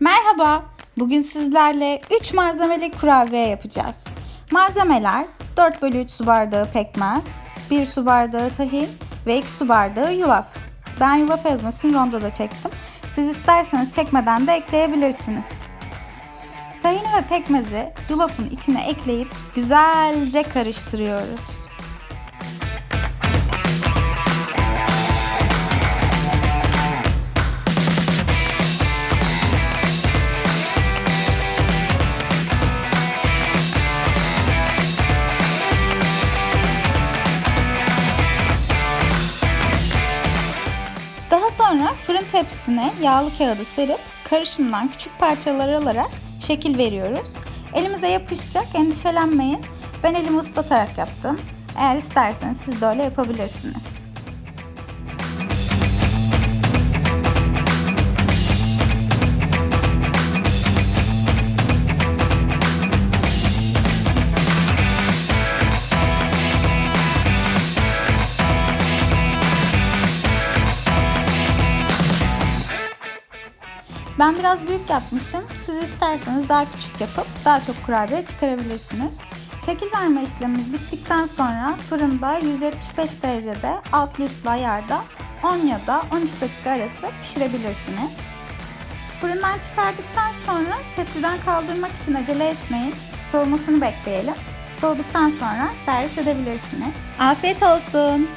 Merhaba. Bugün sizlerle 3 malzemeli kurabiye yapacağız. Malzemeler 4 bölü 3 su bardağı pekmez, 1 su bardağı tahin ve 2 su bardağı yulaf. Ben yulaf ezmesini rondoda çektim. Siz isterseniz çekmeden de ekleyebilirsiniz. Tahini ve pekmezi yulafın içine ekleyip güzelce karıştırıyoruz. Sonra fırın tepsisine yağlı kağıdı serip karışımdan küçük parçalar alarak şekil veriyoruz. Elimize yapışacak endişelenmeyin. Ben elimi ıslatarak yaptım. Eğer isterseniz siz de öyle yapabilirsiniz. Ben biraz büyük yapmışım. Siz isterseniz daha küçük yapıp daha çok kurabiye çıkarabilirsiniz. Şekil verme işlemimiz bittikten sonra fırında 175 derecede altlı üstlü ayarda 10 ya da 13 dakika arası pişirebilirsiniz. Fırından çıkardıktan sonra tepsiden kaldırmak için acele etmeyin. Soğumasını bekleyelim. Soğuduktan sonra servis edebilirsiniz. Afiyet olsun.